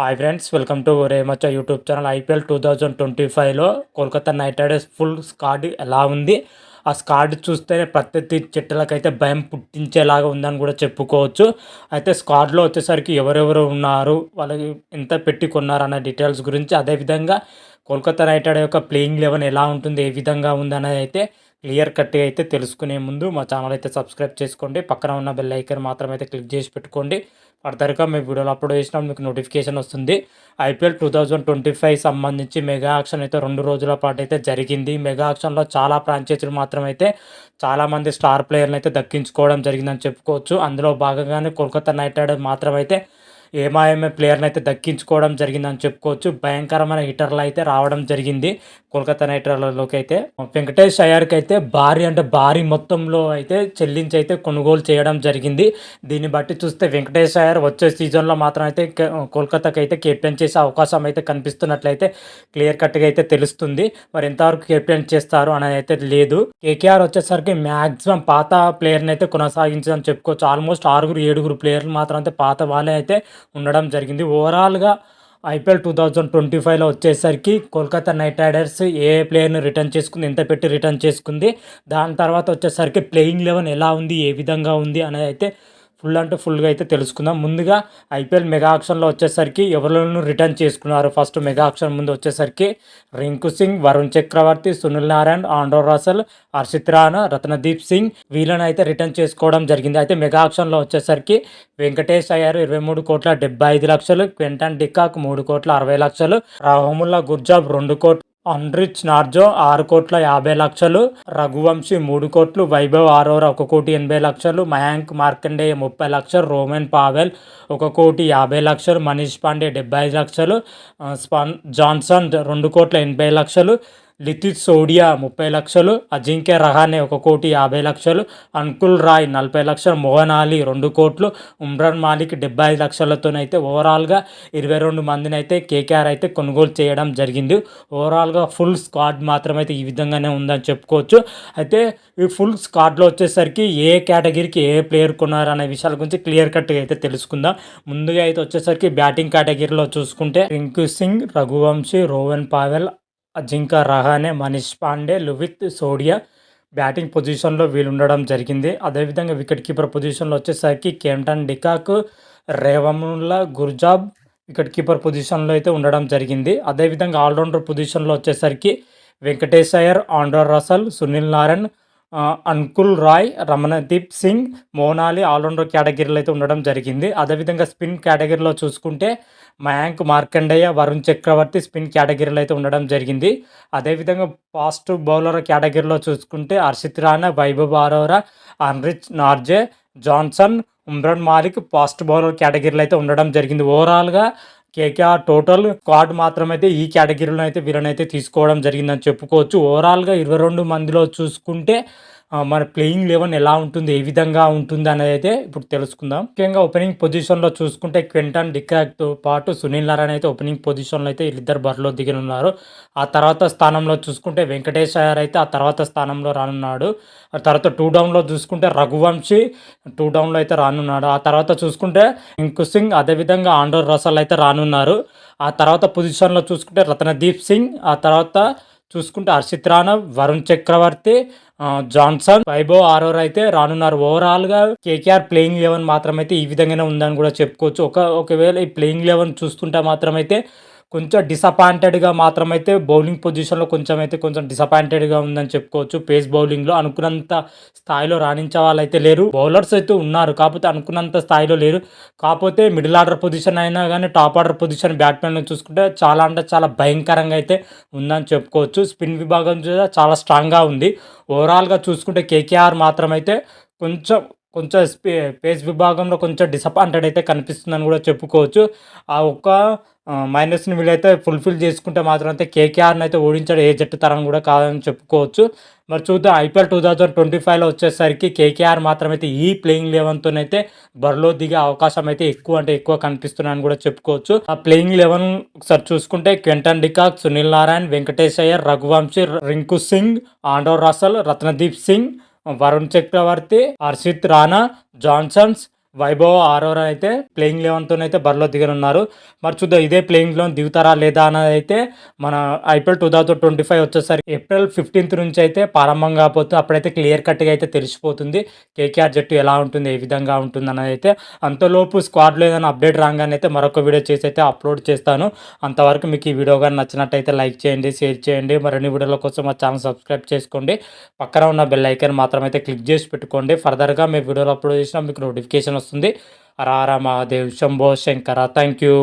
Hi friends welcome to రేమచ్చ YouTube channel IPL two thousand twenty ఫైవ్లో Kolkata knight riders full squad ఎలా ఉంది? ఆ scared చూస్తేనే ప్రత్యర్థి చెట్టులకైతే భయం పుట్టించేలాగా ఉందని కూడా చెప్పుకోవచ్చు. అయితే స్కాడ్లో వచ్చేసరికి ఎవరెవరు ఉన్నారు? వాళ్ళకి ఎంత పెట్టి కొన్నారు అన్న డీటెయిల్స్ గురించి అదేవిధంగా కోల్కతా నైట్ రైడర్ యొక్క ప్లేయింగ్ లెవెన్ ఎలా ఉంటుంది? ఏ విధంగా ఉంది అనేది అయితే క్లియర్ కట్గా అయితే తెలుసుకునే ముందు మా ఛానల్ అయితే సబ్స్క్రైబ్ చేసుకోండి. పక్కన ఉన్న బెల్ ఐకన్ మాత్రం అయితే క్లిక్ చేసి పెట్టుకోండి. ఫర్దర్గా మీ వీడియోలు అప్లోడ్ చేసినప్పుడు మీకు నోటిఫికేషన్ వస్తుంది. IPL two thousand twenty five సంబంధించి మెగా ఆక్షన్ అయితే రెండు రోజుల పాటు అయితే జరిగింది. మెగా ఆక్షన్లో చాలా ఫ్రాంచైజీలు మాత్రం అయితే చాలామంది స్టార్ ప్లేయర్లు అయితే దక్కించుకోవడం జరిగిందని చెప్పుకోవచ్చు. అందులో భాగంగానే కోల్కతా నైట్ రైడర్స్ మాత్రం అయితే ఏమాయమే ప్లేయర్ని అయితే దక్కించుకోవడం జరిగిందని చెప్పుకోవచ్చు. భయంకరమైన హిటర్లు అయితే రావడం జరిగింది. కోల్కతా నైట్ రైడర్లోకి అయితే వెంకటేష్ అయ్యార్కి అయితే భారీ అంటే భారీ మొత్తంలో అయితే చెల్లించి అయితే కొనుగోలు చేయడం జరిగింది. దీన్ని బట్టి చూస్తే వెంకటేష్ అయ్యార్ వచ్చే సీజన్లో మాత్రం అయితే కోల్కతాకి అయితే కెప్టెన్ చేసే అవకాశం అయితే కనిపిస్తున్నట్లయితే క్లియర్ కట్గా అయితే తెలుస్తుంది. మరి ఎంతవరకు కెప్టెన్ చేస్తారు అనేది అయితే లేదు. కేకేఆర్ వచ్చేసరికి మ్యాక్సిమం పాత ప్లేయర్ని అయితే కొనసాగించదని చెప్పుకోవచ్చు. ఆల్మోస్ట్ ఆరుగురు ఏడుగురు ప్లేయర్లు మాత్రం అయితే పాత వాళ్ళే అయితే ఉండడం జరిగింది. ఓవరాల్గా ఐపీఎల్ టూ థౌజండ్ ట్వంటీ ఫైవ్లో వచ్చేసరికి కోల్కతా నైట్ రైడర్స్ ఏ ప్లేయర్ని రిటర్న్ చేసుకుంది ఎంత పెట్టి రిటర్న్ చేసుకుంది దాని తర్వాత వచ్చేసరికి ప్లేయింగ్ లెవెన్ ఎలా ఉంది ఏ విధంగా ఉంది అనేది అయితే ఫుల్ అంటే ఫుల్గా అయితే తెలుసుకుందాం. ముందుగా ఐపీఎల్ మెగా ఆక్షన్లో వచ్చేసరికి ఎవరిలోనూ రిటర్న్ చేసుకున్నారు? ఫస్ట్ మెగా ఆక్షన్ ముందు వచ్చేసరికి Rinku Singh Varun Chakravarthy Sunil Narine Andre Russell Harshit Rana Ramandeep Singh వీళ్ళని అయితే రిటర్న్ చేసుకోవడం జరిగింది. అయితే మెగా ఆక్షన్లో వచ్చేసరికి వెంకటేష్ అయ్యారు ఇరవై మూడు కోట్ల డెబ్బై ఐదు లక్షలు క్వింటన్ డికాక్ మూడు కోట్ల అరవై లక్షలు రాహముల్లా గుర్జాబ్ రెండు కోట్లు అన్రిచ్ నార్జో ఆరు కోట్ల యాభై లక్షలు రఘువంశీ మూడు కోట్లు వైభవ్ ఆరోరా ఒక కోటి ఎనభై లక్షలు మయాంక్ మార్కండేయ ముప్పై లక్షలు రోమన్ పావెల్ ఒక కోటి యాభై లక్షలు మనీష్ పాండే డెబ్బై ఐదు లక్షలు స్పాన్ జాన్సన్ రెండు కోట్ల ఎనభై లక్షలు లితిత్ సోడియా ముప్పై లక్షలు అజింక్య రహానే ఒక కోటి యాభై లక్షలు అంకుల్ రాయ్ నలభై లక్షలు మోహన్ అలీ రెండు కోట్లు ఉమ్రాన్ మాలిక్ డెబ్బై ఐదు లక్షలతోనైతే ఓవరాల్గా ఇరవై రెండు మందిని అయితే కేకేఆర్ అయితే కొనుగోలు చేయడం జరిగింది. ఓవరాల్గా ఫుల్ స్క్వాడ్ మాత్రమైతే ఈ విధంగానే ఉందని చెప్పుకోవచ్చు. అయితే ఈ ఫుల్ స్క్వాడ్లో వచ్చేసరికి ఏ కేటగిరీకి ఏ ప్లేయర్ కొన్నారు అనే విషయాల గురించి క్లియర్ కట్గా అయితే తెలుసుకుందాం. ముందుగా అయితే వచ్చేసరికి బ్యాటింగ్ కేటగిరీలో చూసుకుంటే Rinku Singh Raghuvanshi Rovman Powell Ajinkya Rahane Manish Pandey Luvnith Sisodia batting పొజిషన్లో వీళ్ళు ఉండడం జరిగింది. అదేవిధంగా వికెట్ కీపర్ పొజిషన్లో వచ్చేసరికి Quinton de Kock Rahmanullah Gurbaz wicket keeper పొజిషన్లో అయితే ఉండడం జరిగింది. అదేవిధంగా ఆల్రౌండర్ పొజిషన్లో వచ్చేసరికి Venkatesh Iyer Andre Russell Sunil Narine Anukul Roy Ramandeep Singh Moeen Ali allrounder కేటగిరీలో అయితే ఉండడం జరిగింది. అదేవిధంగా స్పిన్ కేటగిరీలో చూసుకుంటే మయాంక్ మార్కండేయ వరుణ్ చక్రవర్తి స్పిన్ కేటగిరీలో అయితే ఉండడం జరిగింది. అదేవిధంగా ఫాస్ట్ బౌలర్ కేటగిరీలో చూసుకుంటే Harshit Rana Vaibhav Arora Anrich Nortje Johnson Umran Malik fast bowler కేటగిరీలో అయితే ఉండడం జరిగింది. ఓవరాల్గా కేకేఆర్ టోటల్ స్క్వాడ్ మాత్రమైతే ఈ కేటగిరీలో అయితే వీళ్ళనైతే తీసుకోవడం జరిగిందని చెప్పుకోవచ్చు. ఓవరాల్గా ఇరవై రెండు మందిలో చూసుకుంటే మన ప్లేయింగ్ లెవెన్ ఎలా ఉంటుంది ఏ విధంగా ఉంటుంది అనేది అయితే ఇప్పుడు తెలుసుకుందాం. ముఖ్యంగా ఓపెనింగ్ పొజిషన్లో చూసుకుంటే క్వింటన్ డిక్రాక్తో పాటు సునీల్ నారాయణ అయితే ఓపెనింగ్ పొజిషన్లో అయితే వీళ్ళిద్దరు బరిలో దిగనున్నారు. ఆ తర్వాత స్థానంలో చూసుకుంటే వెంకటేష్ అయ్యర్ అయితే ఆ తర్వాత స్థానంలో రానున్నాడు. ఆ తర్వాత టూ డౌన్లో చూసుకుంటే రఘువంశీ టూ డౌన్లో అయితే రానున్నాడు. ఆ తర్వాత చూసుకుంటే ఇంకు సింగ్ అదేవిధంగా ఆండ్రో రసల్ అయితే రానున్నారు. ఆ తర్వాత పొజిషన్లో చూసుకుంటే రతనదీప్ సింగ్ ఆ తర్వాత చూసుకుంటే హర్షిత్ రాణా వరుణ్ చక్రవర్తి జాన్సన్ వైభవ్ ఆరోర్ అయితే రానున్నారు. ఓవరాల్గా కేకేఆర్ ప్లేయింగ్ లెవెన్ మాత్రమైతే ఈ విధంగానే ఉందని కూడా చెప్పుకోవచ్చు. ఒక ఒకవేళ ఈ ప్లేయింగ్ లెవెన్ చూస్తుంటే మాత్రమైతే కొంచెం డిసప్పాయింటెడ్గా మాత్రమైతే బౌలింగ్ పొజిషన్లో కొంచెం అయితే కొంచెం డిసప్పాయింటెడ్గా ఉందని చెప్పుకోవచ్చు. పేస్ బౌలింగ్లో అనుకున్నంత స్థాయిలో రాణించే వాళ్ళు అయితే లేరు. బౌలర్స్ అయితే ఉన్నారు. కాకపోతే అనుకున్నంత స్థాయిలో లేరు. కాకపోతే మిడిల్ ఆర్డర్ పొజిషన్ అయినా కానీ టాప్ ఆర్డర్ పొజిషన్ బ్యాట్మెన్లో చూసుకుంటే చాలా అంటే చాలా భయంకరంగా అయితే ఉందని చెప్పుకోవచ్చు. స్పిన్ విభాగం చాలా స్ట్రాంగ్గా ఉంది. ఓవరాల్గా చూసుకుంటే కేకేఆర్ మాత్రమైతే కొంచెం కొంచెం స్పే పేస్ విభాగంలో కొంచెం డిసప్పాయింటెడ్ అయితే కనిపిస్తుందని కూడా చెప్పుకోవచ్చు. ఆ ఒక్క మైనస్ని వీళ్ళైతే ఫుల్ఫిల్ చేసుకుంటే మాత్రం అయితే కేకేఆర్ని అయితే ఓడించాడు. ఏ జట్టు తరం కూడా కాదని చెప్పుకోవచ్చు. మరి చూద్దాం ఐపీఎల్ టూ థౌజండ్ ట్వంటీ ఫైవ్లో వచ్చేసరికి కేకేఆర్ మాత్రం అయితే ఈ ప్లేయింగ్ లెవెన్తోనైతే బరిలో దిగే అవకాశం అయితే ఎక్కువ అంటే ఎక్కువ కనిపిస్తున్నాయని కూడా చెప్పుకోవచ్చు. ఆ ప్లేయింగ్ లెవెన్ ఒకసారి చూసుకుంటే Quinton de Kock Sunil Narine Venkatesh Iyer Raghuvanshi Rinku Singh Andre Russell Ramandeep Singh Varun Chakravarthy Harshit Rana Johnsons Vaibhav Arora అయితే ప్లేయింగ్ లెవెన్తో అయితే బరిలో దిగనున్నారు. మరి చూద్దాం ఇదే ప్లేయింగ్ లెవెన్ దిగుతారా లేదా అన్నది అయితే మన IPL two thousand twenty five వచ్చేసరికి ఏప్రిల్ ఫిఫ్టీన్త్ నుంచి అయితే ప్రారంభం కాబోతుంది అప్పుడైతే క్లియర్ కట్గా అయితే తెలిసిపోతుంది. కేకేఆర్ జట్టు ఎలా ఉంటుంది ఏ విధంగా ఉంటుంది అన్నది అయితే అంతలోపు స్క్వాడ్లో ఏదైనా అప్డేట్ రాగానే అయితే మరొక వీడియో చేసి అయితే అప్లోడ్ చేస్తాను. అంతవరకు మీకు ఈ వీడియో కానీ నచ్చినట్టయితే లైక్ చేయండి షేర్ చేయండి. మరిన్ని వీడియోల కోసం మా ఛానల్ సబ్స్క్రైబ్ చేసుకోండి. పక్కన ఉన్న బెల్ ఐకాన్ మాత్రం అయితే క్లిక్ చేసి పెట్టుకోండి. ఫర్దర్గా మీ వీడియోలు అప్లోడ్ చేసినా మీకు నోటిఫికేషన్ వస్తుంది. రారా మహాదేవ్ శంభో శంకర థ్యాంక్ యూ